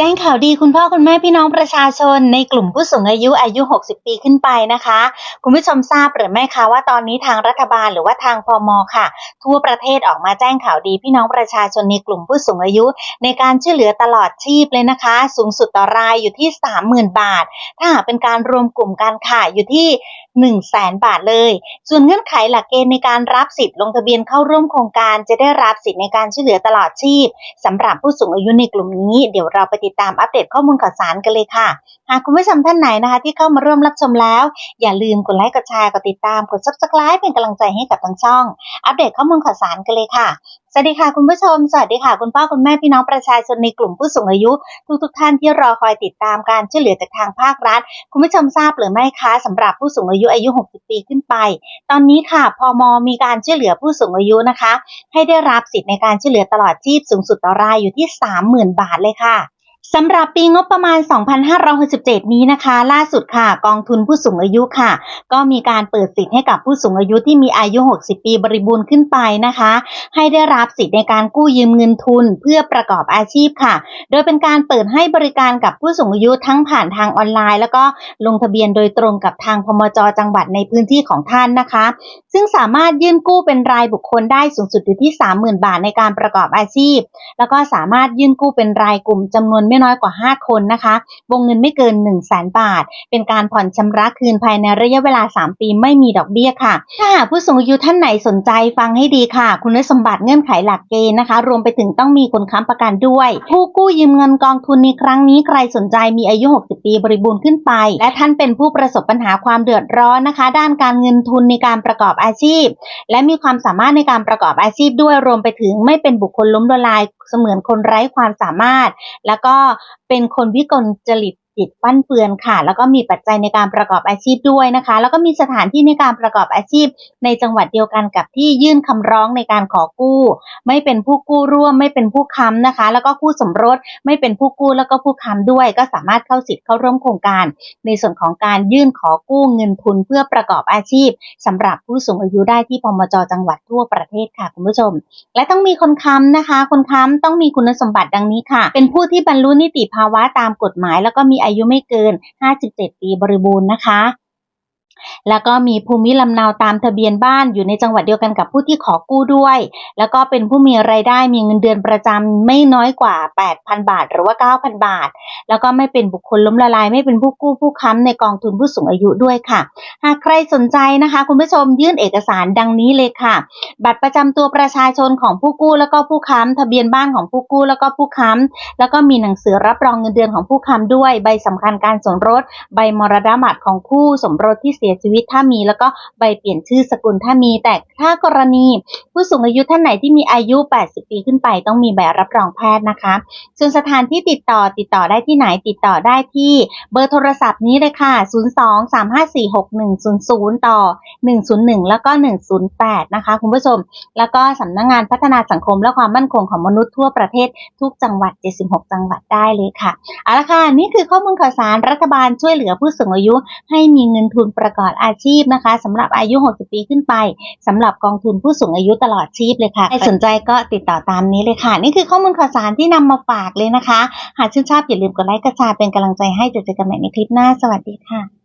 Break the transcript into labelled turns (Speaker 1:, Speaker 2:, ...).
Speaker 1: จ้งข่าวดีคุณพ่อคุณแม่พี่น้องประชาชน ในกลุ่มผู้สูงอายุอายุ 60 ปีขึ้นไปนะคะ คุณผู้ชมทราบหรือไม่คะว่าตอนนี้ทางรัฐบาลหรือว่าทางพมค่ะ ทั่วประเทศออกมาแจ้งข่าวดีพี่น้องประชาชนในกลุ่มผู้สูงอายุ ในการช่วยเหลือตลอดชีพเลยนะคะ สูงสุดต่อรายอยู่ที่ 30,000 บาท ถ้าหากเป็นการรวมกลุ่มการค่ะอยู่ที่1 0 0 0 0แสนบาทเลย ส่วนเงื่อนไขหลักเกณฑ์ในการรับสิทธิ์ลงทะเบียนเข้าร่วมโครงการจะได้รับสิทธิ์ในการช่วยเหลือตลอดชีพสำหรับผู้สูงอายุในกลุ่มนี้เดี๋ยวเราไปติดตามอัปเดตข้อมูลข่าวสารกันเลยค่ะ หากคุณผู้ชมท่านไหนนะคะ ที่เข้ามาร่วมรับชมแล้ว อย่าลืมกดไลค์กดแชร์กดติดตามกด subscribe เป็นกำลังใจให้กับทางช่อง อัปเดตข้อมูลข่าวสารกันเลยค่ะสวัสดีค่ะคุณผู้ชม สวัสดีค่ะคุณพ่อคุณแม่พี่น้องประชาชนในกลุ่มผู้สูงอายุ ทุกทุกๆท่านที่รอคอยติดตามการช่วยเหลือจากทางภาครัฐ คุณผู้ชมทราบหรือไม่คะสำหรับผู้สูงอายุอายุ 60 ปีขึ้นไป ตอนนี้ค่ะพมมีการช่วยเหลือผู้สูงอายุนะคะ ให้ได้รับสิทธิ์ในการช่วยเหลือตลอดชีพสูงสุดต่อรายอยู่ที่ 30,000 บาทเลยค่ะ สำหรับปีงบประมาณ 2567 นี้นะคะ ล่าสุดค่ะ กองทุนผู้สูงอายุค่ะ ก็มีการเปิดสิทธิ์ให้กับผู้สูงอายุที่มีอายุ 60 ปีบริบูรณ์ขึ้นไปนะคะ ให้ได้รับสิทธิ์ในการกู้ยืมเงินทุนเพื่อประกอบอาชีพค่ะ โดยเป็นการเปิดให้บริการกับผู้สูงอายุทั้งผ่านทางออนไลน์ แล้วก็ลงทะเบียนโดยตรงกับทางพมจจังหวัดในพื้นที่ของท่านนะคะ ซึ่งสามารถยื่นกู้เป็นรายบุคคลได้สูงสุดอยู่ที่ 30,000 บาทในการประกอบอาชีพ แล้วก็สามารถยื่นกู้เป็นรายกลุ่มจำนวนไม่น้อยกว่า 5 คนนะคะ วงเงินไม่เกิน 1 0 0 0 0แบาท เป็นการผ่อนชำระคืนภายในระยะเวลา 3 ปีไม่มีดอกเบี้ยค่ะ ถ้าหากผู้สูงอายุท่านไหนสนใจฟังให้ดีค่ะ คุณสมบัติเงื่อนไขหลักเกณฑ์นะคะ รวมไปถึงต้องมีคนค้ำประกันด้วย ผู้กู้ยืมเงินกองทุนในครั้งนี้ใครสนใจมีอายุ 60 ปีบริบูรณ์ขึ้นไป และท่านเป็นผู้ประสบปัญหาความเดือดร้อนนะคะ ด้านการเงินทุนในการประกอบอาชีพ และมีความสามารถในการประกอบอาชีพด้วยรวมไปถึงไม่เป็นบุคคลล้มละลายเสมือนคนไร้ความสามารถ แล้วก็เป็นคนวิกลจริต จิตฟั่นเฟือนค่ะ แล้วก็มีปัจจัยในการประกอบอาชีพด้วยนะคะ แล้วก็มีสถานที่ในการประกอบอาชีพ ในจังหวัดเดียวกันกับที่ยื่นคำร้องในการขอกู้ ไม่เป็นผู้กู้ร่วม ไม่เป็นผู้ค้ำนะคะ แล้วก็คู่สมรสไม่เป็นผู้กู้แล้วก็ผู้ค้ำด้วย ก็สามารถเข้าสิทธิ์เข้าร่วมโครงการ ในส่วนของการยื่นขอกู้เงินทุนเพื่อประกอบอาชีพสำหรับผู้สูงอายุได้ที่พมจจังหวัดทั่วประเทศค่ะคุณผู้ชม และต้องมีคนค้ำนะคะ คนค้ำต้องมีคุณสมบัติดังนี้ค่ะ เป็นผู้ที่บรรลุนิติภาวะตามกฎหมาย แล้วก็มีอาายุไม่เกิน 57 ปีบริบูรณ์นะคะ แล้วก็มีภูมิลำเนาตามทะเบียนบ้านอยู่ในจังหวัดเดียวกันกับผู้ที่ขอกู้ด้วย แล้วก็เป็นผู้มีรายได้มีเงินเดือนประจำไม่น้อยกว่า 8,000 บาท หรือว่า 9,000 บาท แล้วก็ไม่เป็นบุคคลล้มละลาย ไม่เป็นผู้กู้ผู้ค้ำในกองทุนผู้สูงอายุด้วยค่ะ หากใครสนใจนะคะ คุณผู้ชมยื่นเอกสารดังนี้เลยค่ะ บัตรประจำตัวประชาชนของผู้กู้แล้วก็ผู้ค้ำทะเบียนบ้านของผู้กู้แล้วก็ผู้ค้ำแล้วก็มีหนังสือรับรองเงินเดือนของผู้ค้ำด้วย ใบสำคัญการสมรส ใบมรณบัตรของคู่สมรสที่เสียชีวิตถ้ามี แล้วก็ใบเปลี่ยนชื่อสกุลถ้ามี แต่ถ้ากรณี ผู้สูงอายุท่านไหนที่มีอายุ 80 ปีขึ้นไป ต้องมีใบรับรองแพทย์นะคะ ส่วนสถานที่ติดต่อติดต่อได้ที่ไหนติดต่อได้ที่เบอร์โทรศัพท์นี้เลยค่ะ 02-354-6100 ต่อ 101 แล้วก็ 108 นะคะคุณผู้ชม แล้วก็สำนักงงานพัฒนาสังคมและความมั่นคงของมนุษย์ทั่วประเทศทุกจังหวัด 76 จังหวัดได้เลยค่ะเอาละค่ะนี่คือข้อมูลข่าวสารรัฐบาลช่วยเหลือผู้สูงอายุให้มีเงินทุนประกอบอาชีพนะคะสำหรับอายุ 60 ปีขึ้นไปสำหรับกองทุนผู้สูงอายุตลอดชีพเลยค่ะใครสนใจก็ติดต่อตามนี้เลยค่ะ นี่คือข้อมูลข่าวสารที่นำมาฝากเลยนะคะ หากชื่นชอบอย่าลืมกดไลค์กระชาเป็นกำลังใจให้เจอกันใหม่ในคลิปหน้าสวัสดีค่ะ